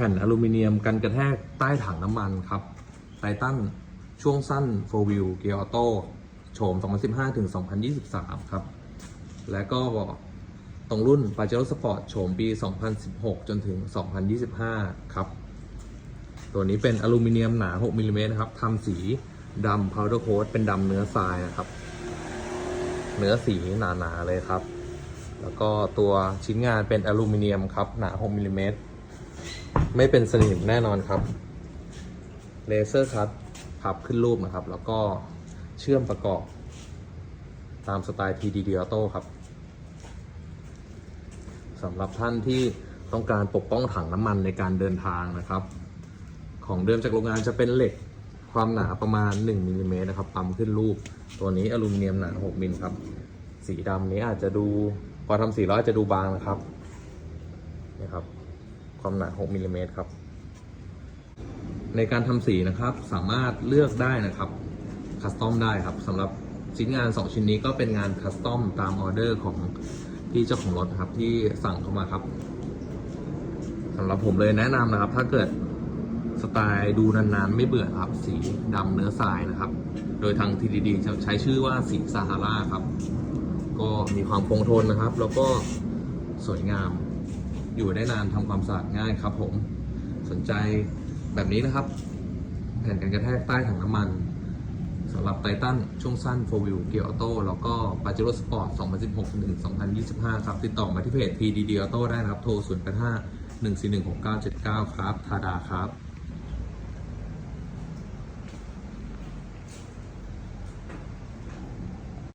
ผ่นอลูมิเนียมกันกระแทกใต้ถังน้ำมันครับไททันช่วงสั้น 4 wheel เกียร์ออโต้โฉม 2015 ถึง 2023 ครับ และก็ตรงรุ่น Pajero Sport โฉมปี 2016 จนถึง 2025 ครับ ตัวนี้เป็นอลูมิเนียมหนา 6มิลลิเมตรนะครับทำสีดำ powder coat เป็นดำเนื้อทรายนะครับ เนื้อสีหนา ๆ เลยครับ แล้วก็ตัวชิ้นงานเป็นอลูมิเนียมครับ หนา 6มิลลิเมตร ไม่เป็นสนิมแน่นอนครับเลเซอร์คัตพับขึ้นรูปนะครับ แล้วก็เชื่อมประกอบ ตามสไตล์ PDD Auto ครับสำหรับท่านที่ต้องการปกป้องถังน้ำมันในการเดินทางนะครับ ของเดิมจากโรงงานจะเป็นเหล็กความหนาประมาณ 1มิลลิเมตรนะครับปั๊มขึ้นรูป ตัวนี้อลูมิเนียมหนา 6มิลครับ สีดำนี้อาจจะดูพอทำสีแล้วอาจจะดูบางนะครับนี่ครับ ความหนา 6มิลลิเมตรครับ ในการทำสีนะครับสามารถเลือกได้นะครับคัสตอมได้ครับสำหรับชิ้นงาน 2 ชิ้นนี้ก็เป็นงานคัสตอมตามออเดอร์ของพี่เจ้าของรถครับที่สั่งเข้ามาครับสำหรับผมเลยแนะนำนะครับ ถ้าเกิดสไตล์ดูนานๆ ไม่เบื่อครับ สีดำเนื้อทรายนะครับ โดยทาง TDD จะใช้ชื่อว่าสีซาฮาราครับ ก็มีความคงทนนะครับ แล้วก็สวยงาม อยู่ได้นานทำความสะอาดง่ายครับผมสนใจแบบนี้นะครับ แผ่นกันกระแทกใต้ถังน้ำมันสำหรับไททันช่วงสั้น 4 wheel เกียร์ออโต้แล้วก็ปาเจโร่สปอร์ต 2016ถึง2025 ครับ ติดต่อมาที่เพจ PDD Auto ได้นะครับ โทร 085 141 6979 ครับ ทาดาครับ